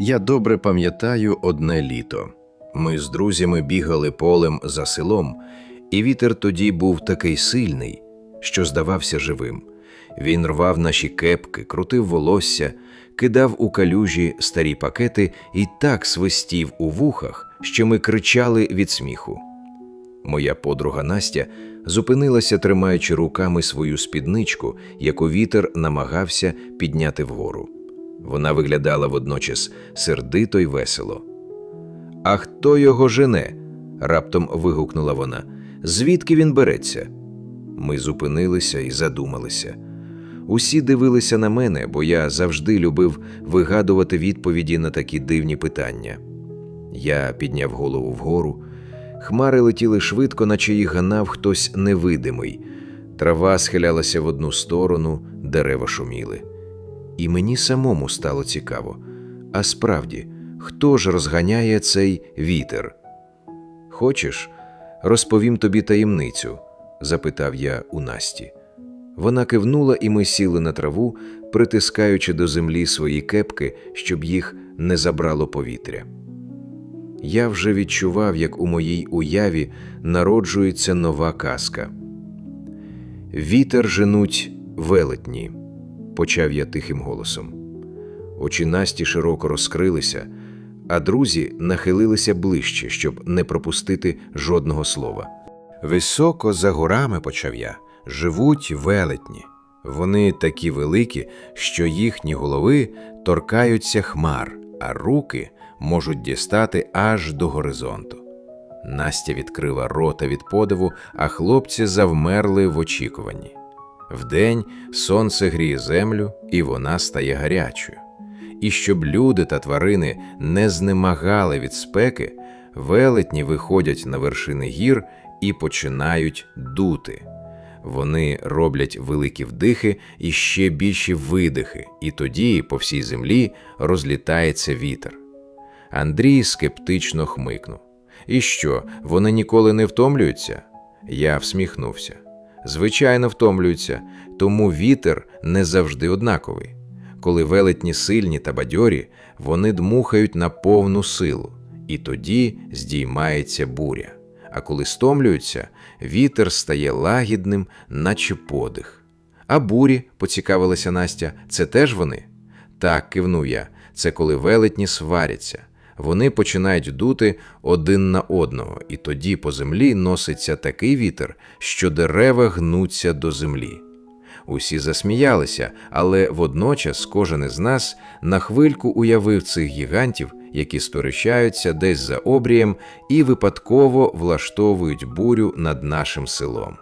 Я добре пам'ятаю одне літо. Ми з друзями бігали полем за селом, і вітер тоді був такий сильний, що здавався живим. Він рвав наші кепки, крутив волосся, кидав у калюжі старі пакети і так свистів у вухах, що ми кричали від сміху. Моя подруга Настя зупинилася, тримаючи руками свою спідничку, яку вітер намагався підняти вгору. Вона виглядала водночас сердито й весело. А хто його жене? раптом вигукнула вона. Звідки він береться? Ми зупинилися і задумалися. Усі дивилися на мене, бо я завжди любив вигадувати відповіді на такі дивні питання. Я підняв голову вгору. Хмари летіли швидко, наче їх ганав хтось невидимий. Трава схилялася в одну сторону, дерева шуміли. І мені самому стало цікаво. А справді, хто ж розганяє цей вітер? Хочеш, розповім тобі таємницю? запитав я у Насті. Вона кивнула, і ми сіли на траву, притискаючи до землі свої кепки, щоб їх не забрало повітря. Я вже відчував, як у моїй уяві народжується нова казка. Вітер женуть велетні, почав я тихим голосом. Очі Насті широко розкрилися, а друзі нахилилися ближче, щоб не пропустити жодного слова. Високо за горами, почав я, живуть велетні. Вони такі великі, що їхні голови торкаються хмар, а руки можуть дістати аж до горизонту. Настя відкрила рота від подиву, а хлопці завмерли в очікуванні. Вдень сонце гріє землю, і вона стає гарячою. І щоб люди та тварини не знемагали від спеки, велетні виходять на вершини гір і починають дути. Вони роблять великі вдихи і ще більші видихи, і тоді по всій землі розлітається вітер. Андрій скептично хмикнув. І що, вони ніколи не втомлюються? Я всміхнувся. Звичайно, втомлюються, тому вітер не завжди однаковий. Коли велетні сильні та бадьорі, вони дмухають на повну силу, і тоді здіймається буря. А коли стомлюються, вітер стає лагідним, наче подих. А бурі, поцікавилася Настя, це теж вони? Так, кивнув я, це коли велетні сваряться. Вони починають дути один на одного, і тоді по землі носиться такий вітер, що дерева гнуться до землі. Усі засміялися, але водночас кожен із нас на хвильку уявив цих гігантів, які сторищаються десь за обрієм і випадково влаштовують бурю над нашим селом.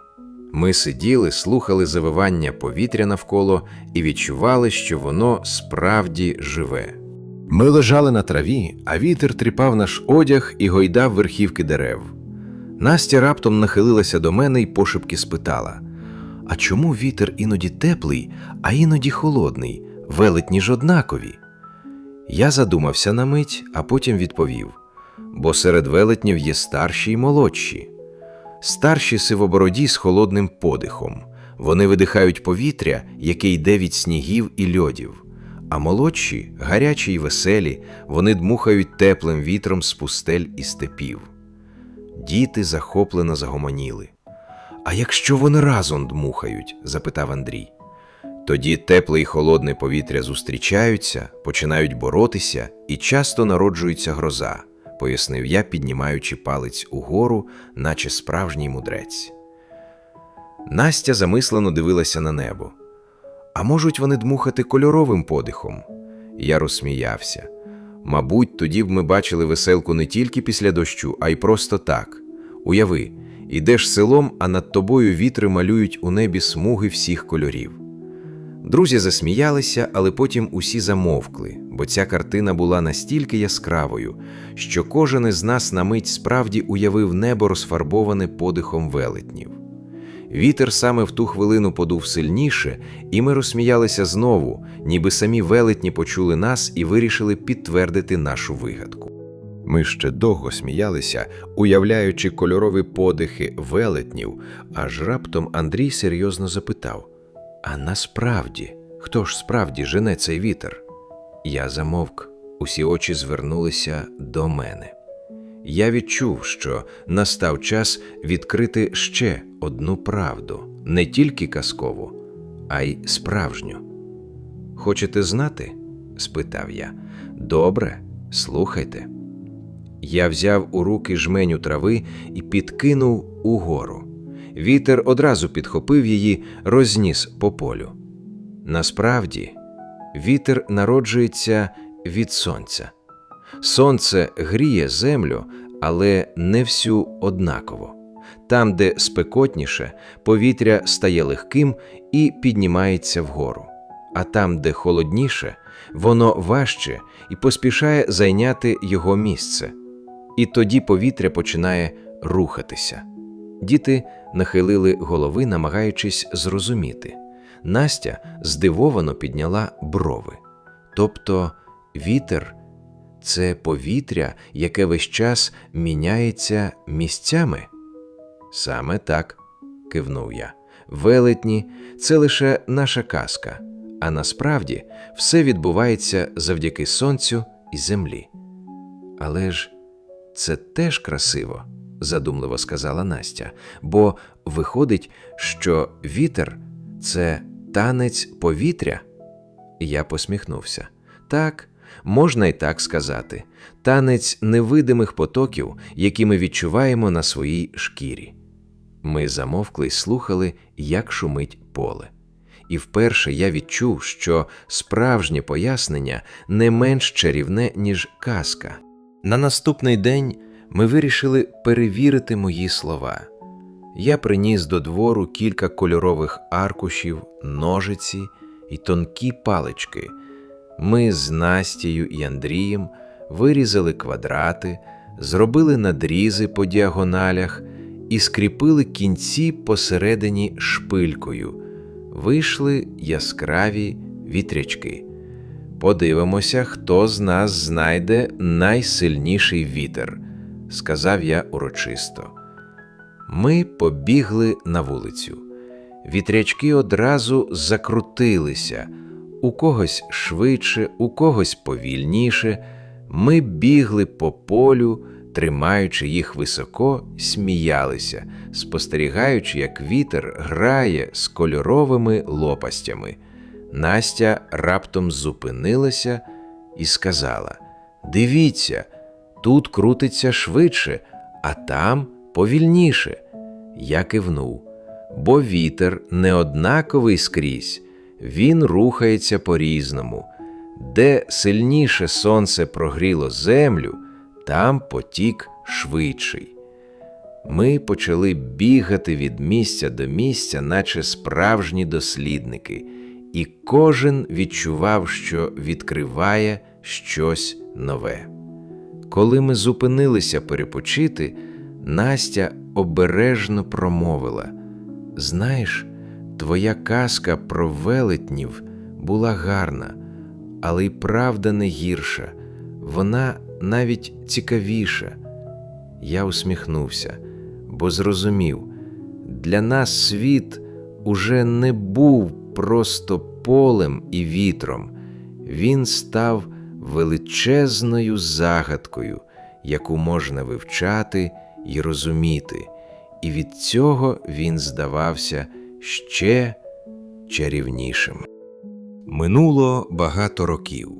Ми сиділи, слухали завивання повітря навколо і відчували, що воно справді живе. Ми лежали на траві, а вітер тріпав наш одяг і гойдав верхівки дерев. Настя раптом нахилилася до мене і пошепки спитала: А чому вітер іноді теплий, а іноді холодний, велетні ж однакові? Я задумався на мить, а потім відповів: бо серед велетнів є старші й молодші. Старші сивобороді з холодним подихом. Вони видихають повітря, яке йде від снігів і льодів. А молодші, гарячі й веселі, вони дмухають теплим вітром з пустель і степів. Діти захоплено загомоніли. А якщо вони разом дмухають? запитав Андрій. Тоді тепле й холодне повітря зустрічаються, починають боротися і часто народжується гроза, пояснив я, піднімаючи палець угору, наче справжній мудрець. Настя замислено дивилася на небо. А можуть вони дмухати кольоровим подихом? Я розсміявся. Мабуть, тоді б ми бачили веселку не тільки після дощу, а й просто так. Уяви, ідеш селом, а над тобою вітри малюють у небі смуги всіх кольорів. Друзі засміялися, але потім усі замовкли, бо ця картина була настільки яскравою, що кожен із нас на мить справді уявив небо розфарбоване подихом велетнів. Вітер саме в ту хвилину подув сильніше, і ми розсміялися знову, ніби самі велетні почули нас і вирішили підтвердити нашу вигадку. Ми ще довго сміялися, уявляючи кольорові подихи велетнів, аж раптом Андрій серйозно запитав: А насправді, хто ж справді жене цей вітер? Я замовк. Усі очі звернулися до мене. Я відчув, що настав час відкрити ще одну правду, не тільки казкову, а й справжню. Хочете знати? спитав я. Добре, слухайте. Я взяв у руки жменю трави і підкинув угору. Вітер одразу підхопив її, розніс по полю. Насправді, вітер народжується від сонця. Сонце гріє землю, але не всю однаково. Там, де спекотніше, повітря стає легким і піднімається вгору, а там, де холодніше, воно важче і поспішає зайняти його місце. І тоді повітря починає рухатися. Діти нахилили голови, намагаючись зрозуміти. Настя здивовано підняла брови. Тобто вітер це повітря, яке весь час міняється місцями? Саме так, кивнув я. Велетні це лише наша казка, а насправді все відбувається завдяки сонцю і землі. Але ж це теж красиво, задумливо сказала Настя, бо виходить, що вітер це танець повітря. Я посміхнувся. Так, можна й так сказати, танець невидимих потоків, які ми відчуваємо на своїй шкірі. Ми замовкли й слухали, як шумить поле. І вперше я відчув, що справжнє пояснення не менш чарівне, ніж казка. На наступний день ми вирішили перевірити мої слова. Я приніс до двору кілька кольорових аркушів, ножиці і тонкі палички. Ми з Настією і Андрієм вирізали квадрати, зробили надрізи по діагоналях і скріпили кінці посередині шпилькою. Вийшли яскраві вітрячки. Подивимося, хто з нас знайде найсильніший вітер, сказав я урочисто. Ми побігли на вулицю. Вітрячки одразу закрутилися, у когось швидше, у когось повільніше. Ми бігли по полю, тримаючи їх високо, сміялися, спостерігаючи, як вітер грає з кольоровими лопастями. Настя раптом зупинилася і сказала: Дивіться, тут крутиться швидше, а там повільніше. Я кивнув, бо вітер не однаковий скрізь, він рухається по-різному. Де сильніше сонце прогріло землю, там потік швидший. Ми почали бігати від місця до місця, наче справжні дослідники, і кожен відчував, що відкриває щось нове. Коли ми зупинилися перепочити, Настя обережно промовила: Знаєш, твоя казка про велетнів була гарна, але й правда не гірша, вона навіть цікавіша. Я усміхнувся, бо зрозумів, для нас світ уже не був просто полем і вітром, він став величезною загадкою, яку можна вивчати і розуміти, і від цього він здавався ще чарівнішим. Минуло багато років.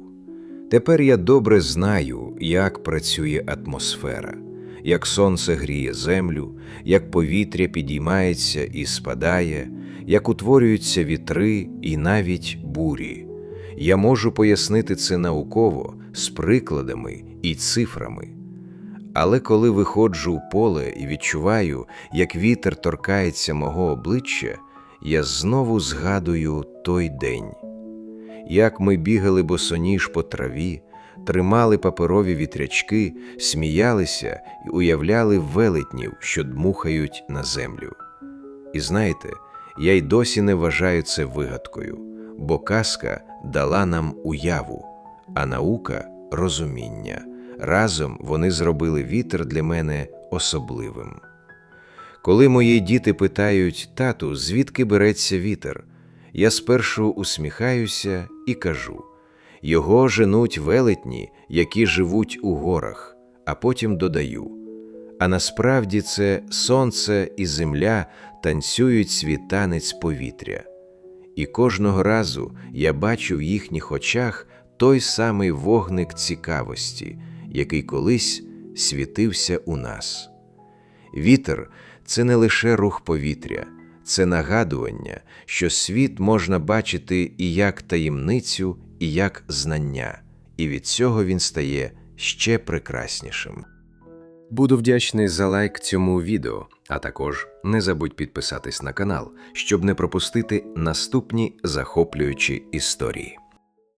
Тепер я добре знаю, як працює атмосфера, як сонце гріє землю, як повітря підіймається і спадає, як утворюються вітри і навіть бурі. Я можу пояснити це науково з прикладами і цифрами. Але коли виходжу в поле і відчуваю, як вітер торкається мого обличчя, я знову згадую той день, як ми бігали босоніж по траві, тримали паперові вітрячки, сміялися і уявляли велетнів, що дмухають на землю. І знаєте, я й досі не вважаю це вигадкою, бо казка дала нам уяву, а наука розуміння. Разом вони зробили вітер для мене особливим. Коли мої діти питають тату, звідки береться вітер, я спершу усміхаюся і кажу: Його женуть велетні, які живуть у горах, а потім додаю. А насправді це сонце і земля танцюють свій танець повітря. І кожного разу я бачу в їхніх очах той самий вогник цікавості, який колись світився у нас. Вітер це не лише рух повітря, це нагадування, що світ можна бачити і як таємницю, і як знання, і від цього він стає ще прекраснішим. Буду вдячний за лайк цьому відео, а також не забудь підписатись на канал, щоб не пропустити наступні захоплюючі історії.